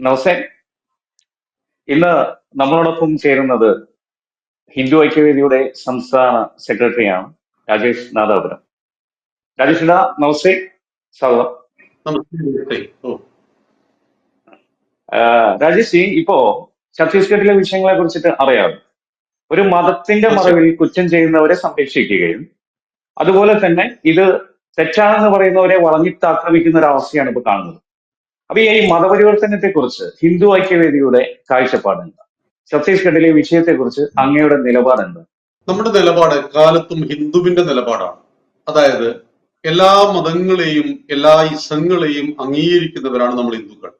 നമസ്തേ. ഇന്ന് നമ്മളോടൊപ്പം ചേരുന്നത് ഹിന്ദു ഐക്യവേദിയുടെ സംസ്ഥാന സെക്രട്ടറിയാണ് രാജേഷ് നാദാപുരം. രാജേഷ് നമസ്തേ. സ്വാഗതം. രാജേഷ് ഇപ്പോ ഛത്തീസ്ഗഡിലെ വിഷയങ്ങളെ കുറിച്ചിട്ട് അറിയാം. ഒരു മതത്തിന്റെ മറവിൽ കുറ്റം ചെയ്യുന്നവരെ സംരക്ഷിക്കുകയും അതുപോലെ തന്നെ ഇത് തെറ്റാണെന്ന് പറയുന്നവരെ വളഞ്ഞിട്ടാക്രമിക്കുന്ന ഒരു അവസ്ഥയാണ് ഇപ്പൊ കാണുന്നത്. അപ്പൊ ഈ മതപരിവർത്തനത്തെ കുറിച്ച് ഹിന്ദു ഐക്യവേദിയുടെ കാഴ്ചപ്പാട് എന്താ ഛത്തീസ്ഗഡിലെ വിഷയത്തെ കുറിച്ച് അങ്ങയുടെ നിലപാട് എന്താ നമ്മുടെ നിലപാട് കാലത്തും ഹിന്ദുവിന്റെ നിലപാടാണ്. അതായത് എല്ലാ മതങ്ങളെയും എല്ലാ ഇസങ്ങളെയും അംഗീകരിക്കുന്നവരാണ് നമ്മൾ ഹിന്ദുക്കൾ.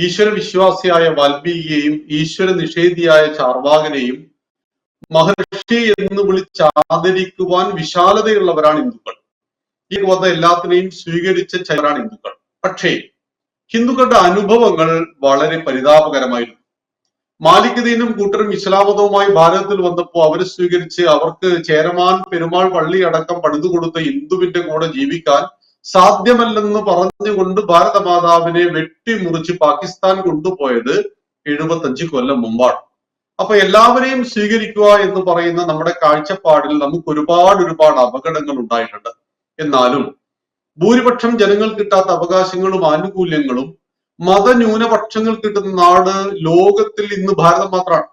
ഈശ്വര വിശ്വാസിയായ വാൽമീകിയെയും ഈശ്വര നിഷേധിയായ ചാർവാകനെയും മഹർഷി എന്ന് വിളിച്ച് ആദരിക്കുവാൻ വിശാലതയുള്ളവരാണ് ഹിന്ദുക്കൾ. ഈ വന്ന എല്ലാത്തിനെയും സ്വീകരിച്ച ചിലരാണ് ഹിന്ദുക്കൾ. പക്ഷേ ഹിന്ദുക്കളുടെ അനുഭവങ്ങൾ വളരെ പരിതാപകരമായിരുന്നു. മാലിക്ദീനും കൂട്ടരും ഇസ്ലാമതവുമായി ഭാരതത്തിൽ വന്നപ്പോൾ അവരെ സ്വീകരിച്ച് അവർക്ക് ചേരമാൻ പെരുമാൾ പള്ളി അടക്കം പണിതു കൊടുത്ത ഹിന്ദുവിന്റെ കൂടെ ജീവിക്കാൻ സാധ്യമല്ലെന്ന് പറഞ്ഞുകൊണ്ട് ഭാരതമാതാവിനെ വെട്ടിമുറിച്ച് പാകിസ്ഥാൻ കൊണ്ടുപോയത് എഴുപത്തഞ്ച് കൊല്ലം മുമ്പാണ്. അപ്പൊ എല്ലാവരെയും സ്വീകരിക്കുക എന്ന് പറയുന്ന നമ്മുടെ കാഴ്ചപ്പാടിൽ നമുക്ക് ഒരുപാട് ഒരുപാട് അപകടങ്ങൾ ഉണ്ടായിട്ടുണ്ട്. എന്നാലും ഭൂരിപക്ഷം ജനങ്ങൾ കിട്ടാത്ത അവകാശങ്ങളും ആനുകൂല്യങ്ങളും മതന്യൂനപക്ഷങ്ങൾ കിട്ടുന്ന നാട് ലോകത്തിൽ ഇന്ന് ഭാരതം മാത്രമാണ്.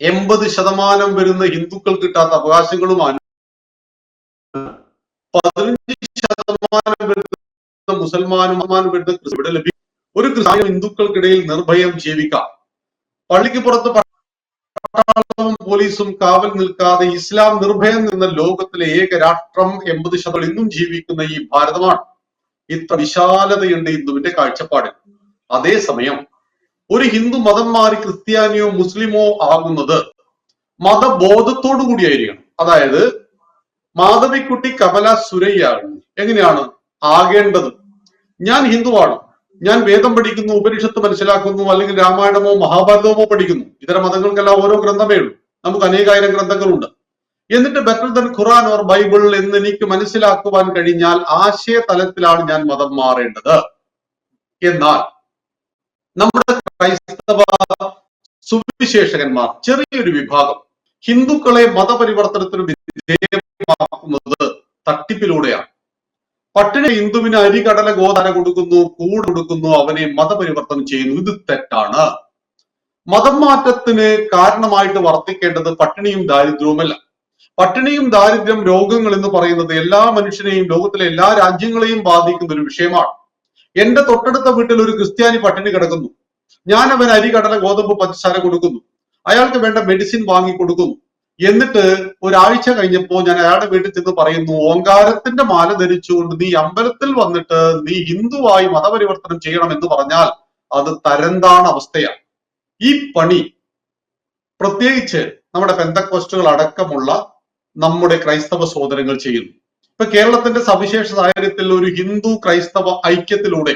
എൺപത് ശതമാനം വരുന്ന ഹിന്ദുക്കൾ കിട്ടാത്ത അവകാശങ്ങളും പതിനഞ്ച് ശതമാനം വരുന്ന മുസൽമാനും വരുന്ന ഒരു ഹിന്ദുക്കൾക്കിടയിൽ നിർഭയം ജീവിക്കാം. പള്ളിക്ക് പുറത്ത് പട്ടാളവും പോലീസും കാവൽ നിൽക്കാതെ ഇസ്ലാം നിർഭയം നിന്ന ലോകത്തിലെ ഏക രാഷ്ട്രം എൺപത് ശതമാനം ഇന്നും ജീവിക്കുന്ന ഈ ഭാരതമാണ്. ഇത്ര വിശാലതയുണ്ട് ഹിന്ദുവിന്റെ കാഴ്ചപ്പാടിൽ. അതേസമയം ഒരു ഹിന്ദു മതം മാറി ക്രിസ്ത്യാനിയോ മുസ്ലിമോ ആകുന്നത് മതബോധത്തോടു കൂടിയായിരിക്കണം. അതായത് മാധവിക്കുട്ടി കമല സുരയ്യാണ് എങ്ങനെയാണ് ആകേണ്ടത്? ഞാൻ ഹിന്ദുവാണ്. ഞാൻ വേദം പഠിക്കുന്നു ഉപനിഷത്ത് മനസ്സിലാക്കുന്നു അല്ലെങ്കിൽ രാമായണമോ മഹാഭാരതമോ പഠിക്കുന്നു. ഇതര മതങ്ങൾക്കെല്ലാം ഓരോ ഗ്രന്ഥമേ ഉള്ളൂ. നമുക്ക് അനേകായിരം ഗ്രന്ഥങ്ങളുണ്ട്. എന്നിട്ട് better than Quran or Bible എന്ന് എനിക്ക് മനസ്സിലാക്കുവാൻ കഴിഞ്ഞാൽ ആശയ തലത്തിലാണ് ഞാൻ മതം മാറേണ്ടത്. എന്നാൽ നമ്മുടെ ക്രൈസ്തവ സുവിശേഷകന്മാർ ചെറിയൊരു വിഭാഗം ഹിന്ദുക്കളെ മതപരിവർത്തനത്തിന് വിധേയമാക്കുന്നത് തട്ടിപ്പിലൂടെയാണ്. പട്ടിണി ഹിന്ദുവിന് അരി കടല കൊടുക്കുന്നു കൂട് കൊടുക്കുന്നു അവനെ മതപരിവർത്തനം ചെയ്യുന്നു. ഇത് തെറ്റാണ്. മതം മാറ്റത്തിന് കാരണമായിട്ട് വർത്തിക്കേണ്ടത് പട്ടിണിയും ദാരിദ്ര്യവുമല്ല. പട്ടിണിയും ദാരിദ്ര്യം രോഗങ്ങൾ എന്ന് പറയുന്നത് എല്ലാ മനുഷ്യനെയും ലോകത്തിലെ എല്ലാ രാജ്യങ്ങളെയും ബാധിക്കുന്ന ഒരു വിഷയമാണ്. എന്റെ തൊട്ടടുത്ത വീട്ടിൽ ഒരു ക്രിസ്ത്യാനി പട്ടിണി കിടക്കുന്നു. ഞാൻ അവൻ അരി കടല ഗോതമ്പ് പഞ്ചസാര കൊടുക്കുന്നു. അയാൾക്ക് വേണ്ട മെഡിസിൻ വാങ്ങി കൊടുക്കുന്നു. എന്നിട്ട് ഒരാഴ്ച കഴിഞ്ഞപ്പോ ഞാൻ അയാളുടെ വീട്ടിൽ ചെന്ന് പറയുന്നു ഓങ്കാരത്തിന്റെ മാല ധരിച്ചുകൊണ്ട് നീ അമ്പലത്തിൽ വന്നിട്ട് നീ ഹിന്ദുവായി മതപരിവർത്തനം ചെയ്യണം എന്ന് പറഞ്ഞാൽ അത് തരംതാണ അവസ്ഥയാണ്. ഈ പണി പ്രത്യേകിച്ച് നമ്മുടെ പെന്തക്കോസ്റ്റുകൾ അടക്കമുള്ള നമ്മുടെ ക്രൈസ്തവ സഹോദരങ്ങൾ ചെയ്യുന്നു. ഇപ്പൊ കേരളത്തിന്റെ സവിശേഷ സാഹചര്യത്തിൽ ഒരു ഹിന്ദു ക്രൈസ്തവ ഐക്യത്തിലൂടെ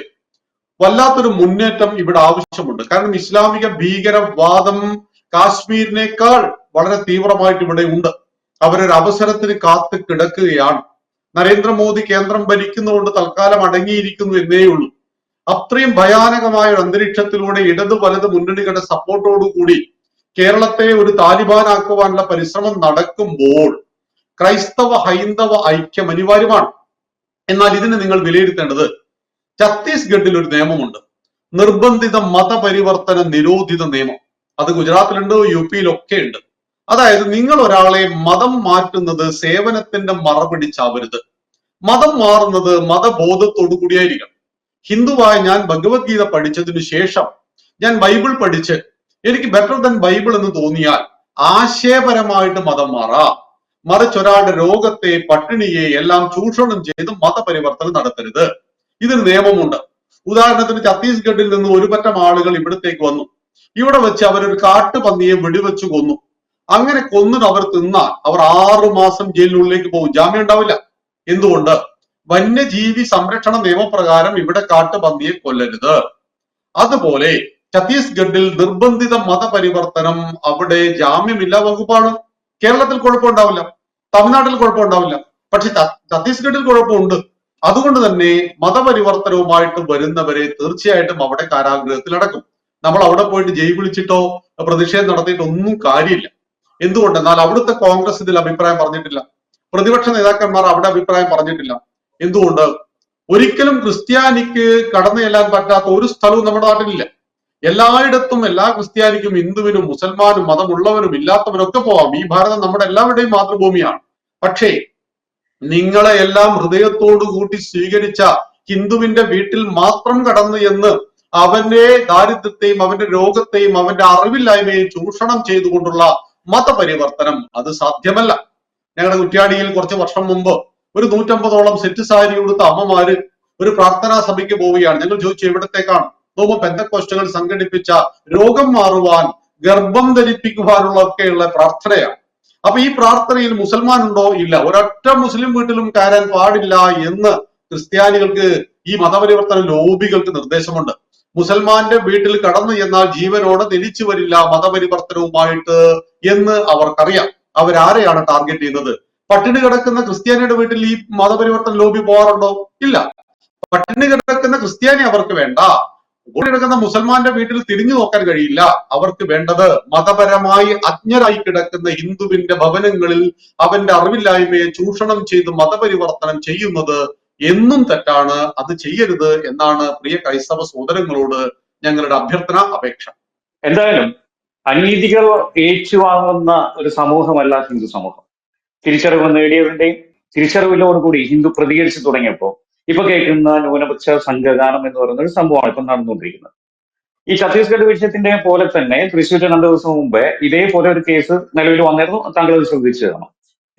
വല്ലാത്തൊരു മുന്നേറ്റം ഇവിടെ ആവശ്യമുണ്ട്. കാരണം ഇസ്ലാമിക ഭീകരവാദം കാശ്മീരിനേക്കാൾ വളരെ തീവ്രമായിട്ട് ഇവിടെ ഉണ്ട്. അവരൊരു അവസരത്തിന് കാത്ത് കിടക്കുകയാണ്. നരേന്ദ്രമോദി കേന്ദ്രം ഭരിക്കുന്നതുകൊണ്ട് തൽക്കാലം അടങ്ങിയിരിക്കുന്നു എന്നേ ഉള്ളൂ. അത്രയും ഭയാനകമായ ഒരു അന്തരീക്ഷത്തിലൂടെ ഇടത് വലത് മുന്നണികളുടെ സപ്പോർട്ടോടുകൂടി കേരളത്തെ ഒരു താലിബാനാക്കുവാനുള്ള പരിശ്രമം നടക്കുമ്പോൾ ക്രൈസ്തവ ഹൈന്ദവ ഐക്യം അനിവാര്യമാണ്. എന്നാൽ ഇതിന് നിങ്ങൾ വിലയിരുത്തേണ്ടത് ഛത്തീസ്ഗഡിൽ ഒരു നിയമമുണ്ട്. നിർബന്ധിത മതപരിവർത്തന നിരോധിത നിയമം. അത് ഗുജറാത്തിലുണ്ട് യു പിയിലൊക്കെ ഉണ്ട് അതായത് നിങ്ങൾ ഒരാളെ മതം മാറ്റുന്നത് സേവനത്തിന്റെ മറ പിടിച്ചാവരുത് മതം മാറുന്നത് മതബോധത്തോടു കൂടിയായിരിക്കണം. ഹിന്ദുവായ ഞാൻ ഭഗവത്ഗീത പഠിച്ചതിനു ശേഷം ഞാൻ ബൈബിൾ പഠിച്ച് എനിക്ക് ബെറ്റർ ദൻ ബൈബിൾ എന്ന് തോന്നിയാൽ ആശയപരമായിട്ട് മതം മാറാം. മറിച്ച് ഒരാളുടെ രോഗത്തെ പട്ടിണിയെ എല്ലാം ചൂഷണം ചെയ്ത് മതപരിവർത്തനം നടത്തരുത്. ഇതിന് നിയമമുണ്ട്. ഉദാഹരണത്തിന് ഛത്തീസ്ഗഡിൽ നിന്ന് ഒരു പറ്റം ആളുകൾ ഇവിടത്തേക്ക് വന്നു. ഇവിടെ വെച്ച് അവരൊരു കാട്ടുപന്നിയെ വെടിവെച്ചു കൊന്നു. അങ്ങനെ കൊന്നിട്ട് അവർ തിന്നാൽ അവർ ആറു മാസം ജയിലിനുള്ളിലേക്ക് പോകും. ജാമ്യം ഉണ്ടാവില്ല. എന്തുകൊണ്ട്? വന്യജീവി സംരക്ഷണ നിയമപ്രകാരം ഇവിടെ കാട്ടുപന്നിയെ കൊല്ലരുത്. അതുപോലെ ഛത്തീസ്ഗഡിൽ നിർബന്ധിത മതപരിവർത്തനം അവിടെ ജാമ്യമില്ല വകുപ്പാണ്. കേരളത്തിൽ കുഴപ്പമുണ്ടാവില്ല. തമിഴ്നാട്ടിൽ കുഴപ്പമുണ്ടാവില്ല. പക്ഷെ ഛത്തീസ്ഗഡിൽ കുഴപ്പമുണ്ട്. അതുകൊണ്ട് തന്നെ മതപരിവർത്തനവുമായിട്ട് വരുന്നവരെ തീർച്ചയായിട്ടും അവിടെ കാരാഗ്രഹത്തിൽ അടക്കും നമ്മൾ അവിടെ പോയിട്ട് ജയ് വിളിച്ചിട്ടോ പ്രതിഷേധം നടത്തിയിട്ടോ ഒന്നും കാര്യമില്ല. എന്തുകൊണ്ട്? എന്നാൽ അവിടുത്തെ കോൺഗ്രസ് ഇതിൽ അഭിപ്രായം പറഞ്ഞിട്ടില്ല. പ്രതിപക്ഷ നേതാക്കന്മാർ അവിടെ അഭിപ്രായം പറഞ്ഞിട്ടില്ല. എന്തുകൊണ്ട്? ഒരിക്കലും ക്രിസ്ത്യാനിക്ക് കടന്നു ചെല്ലാൻ പറ്റാത്ത ഒരു സ്ഥലവും നമ്മുടെ നാട്ടിലില്ല. എല്ലായിടത്തും എല്ലാ ക്രിസ്ത്യാനിക്കും ഹിന്ദുവിനും മുസൽമാനും മതമുള്ളവരും ഇല്ലാത്തവരും ഒക്കെ പോവാം. ഈ ഭാരതം നമ്മുടെ എല്ലാവരുടെയും മാതൃഭൂമിയാണ്. പക്ഷേ നിങ്ങളെ എല്ലാം ഹൃദയത്തോടു കൂട്ടി സ്വീകരിച്ച ഹിന്ദുവിന്റെ വീട്ടിൽ മാത്രം കടന്നു എന്ന് അവന്റെ ദാരിദ്ര്യത്തെയും അവന്റെ രോഗത്തെയും അവന്റെ അറിവില്ലായ്മയെയും ചൂഷണം ചെയ്തുകൊണ്ടുള്ള മതപരിവർത്തനം. അത് സാധ്യമല്ല. ഞങ്ങളുടെ കുറ്റ്യാടിയിൽ കുറച്ച് വർഷം മുമ്പ് ഒരു നൂറ്റമ്പതോളം സെറ്റ് സാരി ഉടുത്ത അമ്മമാര് ഒരു പ്രാർത്ഥനാ സഭയ്ക്ക് പോവുകയാണ്. ഞങ്ങൾ ചോദിച്ചു എവിടത്തേക്കാണ്? നോക്കുമ്പോൾ പെന്തക്കോസ്റ്റുകൾ സംഘടിപ്പിച്ച രോഗം മാറുവാൻ ഗർഭം ധരിപ്പിക്കുവാനുള്ള ഒക്കെയുള്ള പ്രാർത്ഥനയാണ്. അപ്പൊ ഈ പ്രാർത്ഥനയിൽ മുസൽമാൻ ഉണ്ടോ ഇല്ല. ഒരൊറ്റ മുസ്ലിം വീട്ടിലും കയറാൻ പാടില്ല എന്ന് ക്രിസ്ത്യാനികൾക്ക് ഈ മതപരിവർത്തന ലോബികൾക്ക് നിർദ്ദേശമുണ്ട്. മുസൽമാന്റെ വീട്ടിൽ കടന്നു ചെന്നാൽ ജീവനോടെ തിരിച്ചു വരില്ല മതപരിവർത്തനവുമായിട്ട് എന്ന് അവർക്കറിയാം. അവരാരെയാണ് ടാർഗറ്റ് ചെയ്യുന്നത്? പട്ടിണി കിടക്കുന്ന ക്രിസ്ത്യാനിയുടെ വീട്ടിൽ ഈ മതപരിവർത്തന ലോബി പോകാറുണ്ടോ ഇല്ല. പട്ടിണി കിടക്കുന്ന ക്രിസ്ത്യാനി അവർക്ക് വേണ്ട. കിടക്കുന്ന മുസൽമാന്റെ വീട്ടിൽ തിരിഞ്ഞു നോക്കാൻ കഴിയില്ല. അവർക്ക് വേണ്ടത് മതപരമായി അജ്ഞരായി കിടക്കുന്ന ഹിന്ദുവിന്റെ ഭവനങ്ങളിൽ അവന്റെ അറിവില്ലായ്മയെ ചൂഷണം ചെയ്ത് മതപരിവർത്തനം ചെയ്യുന്നത് എന്നും തെറ്റാണ് അത് ചെയ്യരുത് എന്നാണ് പ്രിയ ക്രൈസ്തവ സഹോദരങ്ങളോട് ഞങ്ങളുടെ അഭ്യർത്ഥന അപേക്ഷ. എന്തായാലും അനീതികൾ ഏറ്റുവാങ്ങുന്ന ഒരു സമൂഹമല്ല ഹിന്ദു സമൂഹം. തിരിച്ചറിവ് നേടിയവരുടെയും തിരിച്ചറിവിലോടുകൂടി ഹിന്ദു പ്രതികരിച്ചു തുടങ്ങിയപ്പോൾ ഇപ്പൊ കേൾക്കുന്ന ന്യൂനപക്ഷ സംഘഗാനം എന്ന് പറയുന്ന ഒരു സംഭവമാണ് ഇപ്പം നടന്നുകൊണ്ടിരിക്കുന്നത്. ഈ ഛത്തീസ്ഗഡ് വിഷയത്തിന്റെ പോലെ തന്നെ തൃശ്ശൂർ രണ്ടു ദിവസം മുമ്പേ ഇതേപോലെ ഒരു കേസ് നിലവിൽ വന്നിരുന്നു. താങ്കൾ അത് ശ്രദ്ധിച്ചു കാണാം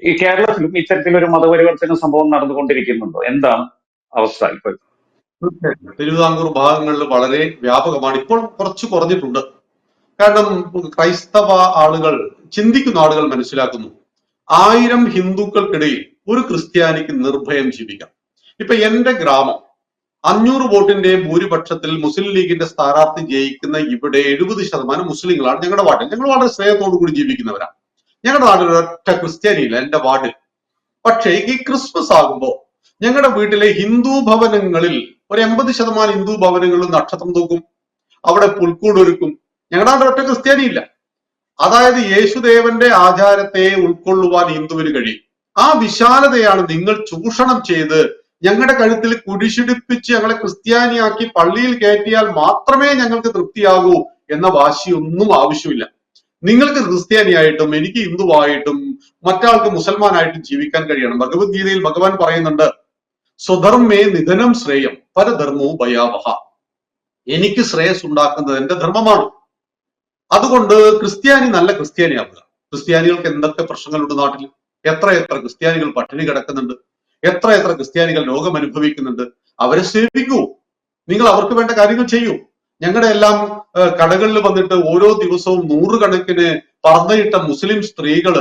ഈ കേരളത്തിലും ഇത്തരത്തിലൊരു മതപരിവർത്തന സംഭവം നടന്നുകൊണ്ടിരിക്കുന്നുണ്ടോ? എന്താണ് അവസ്ഥ ഇപ്പോൾ? തിരുവിതാംകൂർ ഭാഗങ്ങളിൽ വളരെ വ്യാപകമാണ്. ഇപ്പോൾ കുറച്ച് കുറഞ്ഞിട്ടുണ്ട്. കാരണം ക്രൈസ്തവ ആളുകൾ ചിന്തിക്കുന്ന ആളുകൾ മനസ്സിലാക്കുന്നു. ആയിരം ഹിന്ദുക്കൾക്കിടയിൽ ഒരു ക്രിസ്ത്യാനിക്ക് നിർഭയം ജീവിക്കാം. ഇപ്പൊ എന്റെ ഗ്രാമം അഞ്ഞൂറ് വോട്ടിന്റെ ഭൂരിപക്ഷത്തിൽ മുസ്ലിം ലീഗിന്റെ സ്ഥാനാർത്ഥി ജയിക്കുന്ന ഇവിടെ എഴുപത് ശതമാനം മുസ്ലിങ്ങളാണ് ഞങ്ങളുടെ വാർഡിൽ. ഞങ്ങൾ വളരെ സ്നേഹത്തോടു കൂടി ജീവിക്കുന്നവരാണ്. ഞങ്ങളുടെ നാട്ടിൽ ഒരൊറ്റ ക്രിസ്ത്യാനിയില്ല എന്റെ വാർഡിൽ. പക്ഷേ ഈ ക്രിസ്മസ് ആകുമ്പോൾ ഞങ്ങളുടെ വീട്ടിലെ ഹിന്ദു ഭവനങ്ങളിൽ ഒരു എൺപത് ശതമാനം ഹിന്ദു ഭവനങ്ങളിൽ നക്ഷത്രം തൂക്കും. അവിടെ പുൽക്കൂട് ഒരുക്കും. ഞങ്ങളുടെ നാട്ടിൽ ഒറ്റ ക്രിസ്ത്യാനിയില്ല. അതായത് യേശുദേവന്റെ ആചാരത്തെ ഉൾക്കൊള്ളുവാൻ ഹിന്ദുവിന് കഴിയും. ആ വിശാലതയാണ് നിങ്ങൾ ചൂഷണം ചെയ്ത് ഞങ്ങളുടെ കഴുത്തിൽ കുടിശിടിപ്പിച്ച് ഞങ്ങളെ ക്രിസ്ത്യാനിയാക്കി പള്ളിയിൽ കയറ്റിയാൽ മാത്രമേ ഞങ്ങൾക്ക് തൃപ്തിയാകൂ എന്ന വാശിയൊന്നും ആവശ്യമില്ല. നിങ്ങൾക്ക് ക്രിസ്ത്യാനിയായിട്ടും എനിക്ക് ഹിന്ദുവായിട്ടും മറ്റാൾക്ക് മുസൽമാനായിട്ടും ജീവിക്കാൻ കഴിയണം. ഭഗവത്ഗീതയിൽ ഭഗവാൻ പറയുന്നുണ്ട് സ്വധർമ്മേ നിധനം ശ്രേയം പരധർമ്മവും ഭയാവഹ. എനിക്ക് ശ്രേയസ് ഉണ്ടാക്കുന്നത് എന്റെ ധർമ്മമാണ്. അതുകൊണ്ട് ക്രിസ്ത്യാനി നല്ല ക്രിസ്ത്യാനിയാവുക. ക്രിസ്ത്യാനികൾക്ക് എന്തൊക്കെ പ്രശ്നങ്ങളുണ്ട് നാട്ടിൽ? എത്ര എത്ര ക്രിസ്ത്യാനികൾ പട്ടിണി കിടക്കുന്നുണ്ട്. എത്ര എത്ര ക്രിസ്ത്യാനികൾ രോഗം അനുഭവിക്കുന്നുണ്ട് അവരെ സേവിക്കൂ. നിങ്ങൾ അവർക്ക് വേണ്ട കാര്യങ്ങൾ ചെയ്യൂ. ഞങ്ങളുടെ എല്ലാം കടകളിൽ വന്നിട്ട് ഓരോ ദിവസവും നൂറുകണക്കിന് പറന്നയിട്ട മുസ്ലിം സ്ത്രീകൾ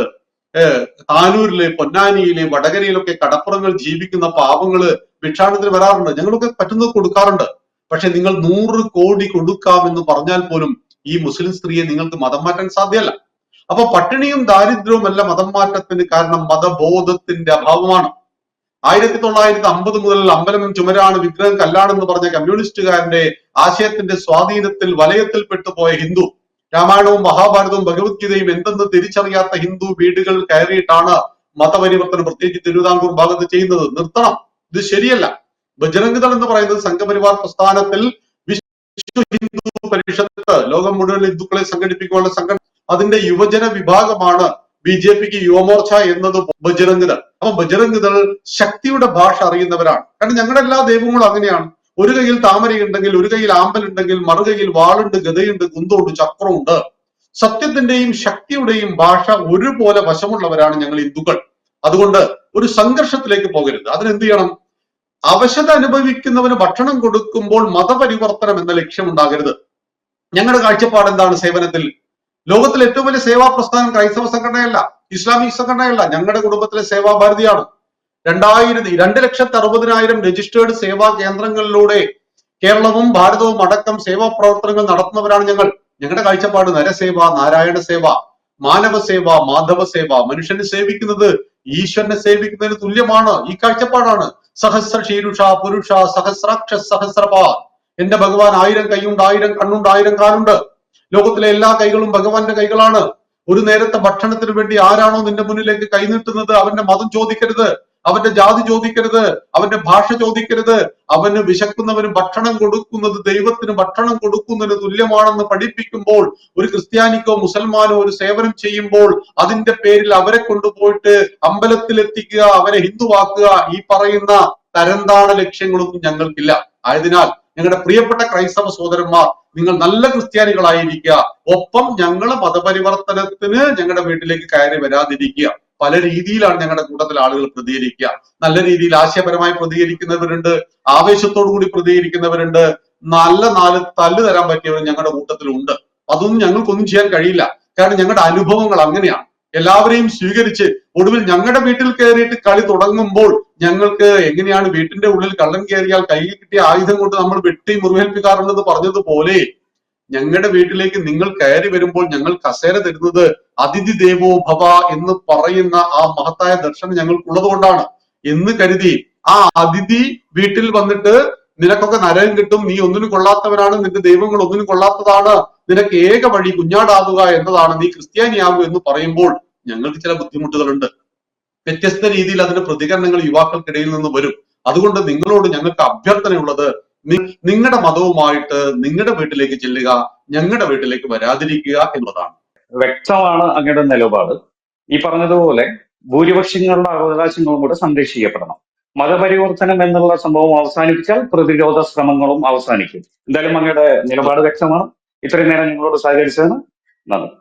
താനൂരിലെ പൊന്നാനിയിലെ വടകരയിലൊക്കെ കടപ്പുറങ്ങൾ ജീവിക്കുന്ന പാവങ്ങൾ ഭിക്ഷാടനത്തിന് വരാറുണ്ട്. ഞങ്ങളൊക്കെ പറ്റുന്നത് കൊടുക്കാറുണ്ട്. പക്ഷെ നിങ്ങൾ നൂറ് കോടി കൊടുക്കാമെന്ന് പറഞ്ഞാൽ പോലും ഈ മുസ്ലിം സ്ത്രീയെ നിങ്ങൾക്ക് മതം മാറ്റാൻ സാധ്യമല്ല അപ്പൊ പട്ടിണിയും ദാരിദ്ര്യവും അല്ല മതം മാറ്റത്തിന് കാരണം മതബോധത്തിന്റെ അഭാവമാണ്. ആയിരത്തി തൊള്ളായിരത്തി അമ്പത് മുതൽ അമ്പലം ചുമരാണ് വിഗ്രഹം കല്ലാണെന്ന് പറഞ്ഞ കമ്മ്യൂണിസ്റ്റുകാരന്റെ ആശയത്തിന്റെ സ്വാധീനത്തിൽ വലയത്തിൽ പെട്ടുപോയ ഹിന്ദു. രാമായണവും മഹാഭാരതവും ഭഗവത്ഗീതയും എന്തെന്ന് തിരിച്ചറിയാത്ത ഹിന്ദു വീടുകൾ കയറിയിട്ടാണ് മതപരിവർത്തനം പ്രത്യേകിച്ച് തിരുവിതാംകൂർ ഭാഗത്ത് ചെയ്യുന്നത്. നിർത്തണം. ഇത് ശരിയല്ല. ബജരംഗദൾ എന്ന് പറയുന്നത് സംഘപരിവാർ പ്രസ്ഥാനത്തിൽ വിശ്വ ഹിന്ദു പരിഷത്ത് ലോകം മുഴുവൻ ഹിന്ദുക്കളെ സംഘടിപ്പിക്കാനുള്ള സംഘടന. അതിന്റെ യുവജന വിഭാഗമാണ് ബി ജെ പിക്ക് യുവമോർച്ച എന്നത് ബജരംഗ് ദൾ അപ്പൊ ബജരംഗ് ദൾ ശക്തിയുടെ ഭാഷ അറിയുന്നവരാണ്. കാരണം ഞങ്ങളുടെ എല്ലാ ദൈവങ്ങളും അങ്ങനെയാണ്. ഒരു കയ്യിൽ താമരയുണ്ടെങ്കിൽ ഒരു കയ്യിൽ ആമ്പലുണ്ടെങ്കിൽ മറുകയിൽ വാളുണ്ട് ഗതയുണ്ട് കുന്തമുണ്ട് ചക്രമുണ്ട്. സത്യത്തിന്റെയും ശക്തിയുടെയും ഭാഷ ഒരുപോലെ വശമുള്ളവരാണ് ഞങ്ങൾ ഹിന്ദുക്കൾ. അതുകൊണ്ട് ഒരു സംഘർഷത്തിലേക്ക് പോകരുത്. അതിനെന്ത് ചെയ്യണം? അവശത അനുഭവിക്കുന്നവന് ഭക്ഷണം കൊടുക്കുമ്പോൾ മതപരിവർത്തനം എന്ന ലക്ഷ്യമുണ്ടാകരുത്. ഞങ്ങളുടെ കാഴ്ചപ്പാട് എന്താണ് സേവനത്തിൽ? ലോകത്തിലെ ഏറ്റവും വലിയ സേവാ പ്രസ്ഥാനം ക്രൈസ്തവ സംഘടനയല്ല ഇസ്ലാമിക് സംഘടനയല്ല ഞങ്ങളുടെ കുടുംബത്തിലെ സേവാഭാരതിയാണ് രണ്ടായിരത്തി രണ്ട് ലക്ഷത്തി അറുപതിനായിരം രജിസ്റ്റേർഡ് സേവാ കേന്ദ്രങ്ങളിലൂടെ കേരളവും ഭാരതവും അടക്കം സേവാ പ്രവർത്തനങ്ങൾ നടത്തുന്നവരാണ് ഞങ്ങൾ. ഞങ്ങളുടെ കാഴ്ചപ്പാട് നരസേവ നാരായണ സേവ മാനവ സേവ മാധവ സേവ. മനുഷ്യനെ സേവിക്കുന്നത് ഈശ്വരനെ സേവിക്കുന്നതിന് തുല്യമാണ്. ഈ കാഴ്ചപ്പാടാണ്. സഹസ്ര ശീരുഷ പുരുഷ സഹസ്രാക്ഷ സഹസ്രപാ എന്റെ ഭഗവാൻ ആയിരം കൈയുണ്ട് ആയിരം കണ്ണുണ്ട് ആയിരം കാലുണ്ട്. ലോകത്തിലെ എല്ലാ കൈകളും ഭഗവാന്റെ കൈകളാണ്. ഒരു നേരത്തെ ഭക്ഷണത്തിന് വേണ്ടി ആരാണോ നിന്റെ മുന്നിലേക്ക് കൈനീട്ടുന്നത് അവന്റെ മതം ചോദിക്കരുത്. അവന്റെ ജാതി ചോദിക്കരുത്. അവന്റെ ഭാഷ ചോദിക്കരുത്. അവന് വിശക്കുന്നവന് ഭക്ഷണം കൊടുക്കുന്നത് ദൈവത്തിന് ഭക്ഷണം കൊടുക്കുന്നതിന് തുല്യമാണെന്ന് പഠിപ്പിക്കുമ്പോൾ ഒരു ക്രിസ്ത്യാനിക്കോ മുസൽമാനോ ഒരു സേവനം ചെയ്യുമ്പോൾ അതിന്റെ പേരിൽ അവരെ കൊണ്ടുപോയിട്ട് അമ്പലത്തിൽ എത്തിക്കുക അവരെ ഹിന്ദുവാക്കുക ഈ പറയുന്ന തരംതാണ ലക്ഷ്യങ്ങളൊന്നും ഞങ്ങൾക്കില്ല. ആയതിനാൽ ഞങ്ങളുടെ പ്രിയപ്പെട്ട ക്രൈസ്തവ സഹോദരന്മാർ നിങ്ങൾ നല്ല ക്രിസ്ത്യാനികളായിരിക്കുക. ഒപ്പം ഞങ്ങൾ മതപരിവർത്തനത്തിന് ഞങ്ങളുടെ വീട്ടിലേക്ക് കയറി വരാതിരിക്കുക. പല രീതിയിലാണ് ഞങ്ങളുടെ കൂട്ടത്തിൽ ആളുകൾ പ്രതികരിക്കുക. നല്ല രീതിയിൽ ആശയപരമായി പ്രതികരിക്കുന്നവരുണ്ട്. ആവേശത്തോടു കൂടി പ്രതികരിക്കുന്നവരുണ്ട്. നല്ല നാല് തല്ല് തരാൻ പറ്റിയവർ ഞങ്ങളുടെ കൂട്ടത്തിലുണ്ട്. അതൊന്നും ഞങ്ങൾക്കൊന്നും ചെയ്യാൻ കഴിയില്ല. കാരണം ഞങ്ങളുടെ അനുഭവങ്ങൾ അങ്ങനെയാണ്. എല്ലാവരെയും സ്വീകരിച്ച് ഒടുവിൽ ഞങ്ങളുടെ വീട്ടിൽ കയറിയിട്ട് കളി തുടങ്ങുമ്പോൾ ഞങ്ങൾക്ക് എങ്ങനെയാണ് വീട്ടിന്റെ ഉള്ളിൽ കള്ളൻ കയറിയാൽ കയ്യിൽ കിട്ടിയ ആയുധം കൊണ്ട് നമ്മൾ വെട്ടി മുറിവേൽപ്പിക്കാറുണ്ടെന്ന് പറഞ്ഞതുപോലെ ഞങ്ങളുടെ വീട്ടിലേക്ക് നിങ്ങൾ കയറി വരുമ്പോൾ ഞങ്ങൾ കസേര തരുന്നത് അതിഥി ദേവോ ഭവ എന്ന് പറയുന്ന ആ മഹത്തായ ദർശനം ഞങ്ങൾക്കുള്ളത് കൊണ്ടാണ്. എന്ന് കരുതി ആ അതിഥി വീട്ടിൽ വന്നിട്ട് നിനക്കൊക്കെ നരകം കിട്ടും നീ ഒന്നിനും കൊള്ളാത്തവനാണ് നിന്റെ ദൈവങ്ങൾ ഒന്നിനും കൊള്ളാത്തതാണ് നിനക്ക് ഏക വഴി കുഞ്ഞാടാവുക എന്നതാണ് നീ ക്രിസ്ത്യാനിയാവുക എന്ന് പറയുമ്പോൾ ഞങ്ങൾക്ക് ചില ബുദ്ധിമുട്ടുകളുണ്ട്. വ്യത്യസ്ത രീതിയിൽ അതിന്റെ പ്രതികരണങ്ങൾ യുവാക്കൾക്കിടയിൽ നിന്ന് വരും. അതുകൊണ്ട് നിങ്ങളോട് ഞങ്ങൾക്ക് അഭ്യർത്ഥനയുള്ളത് നിങ്ങളുടെ മതവുമായിട്ട് നിങ്ങളുടെ വീട്ടിലേക്ക് ചെല്ലുക ഞങ്ങളുടെ വീട്ടിലേക്ക് വരാതിരിക്കുക എന്നുള്ളതാണ് വ്യക്തമാണ് അങ്ങയുടെ നിലപാട്. ഈ പറഞ്ഞതുപോലെ ഭൂരിപക്ഷങ്ങളുടെ അവകാശങ്ങളും കൂടെ സംരക്ഷിക്കപ്പെടണം. മതപരിവർത്തനം എന്നുള്ള സംഭവം അവസാനിപ്പിച്ചാൽ പ്രതിരോധ ശ്രമങ്ങളും അവസാനിക്കും. എന്തായാലും അങ്ങയുടെ നിലപാട് വ്യക്തമാണ്. ഇത്രയും നേരം നിങ്ങളോട് സഹകരിച്ചതിന് നന്ദി.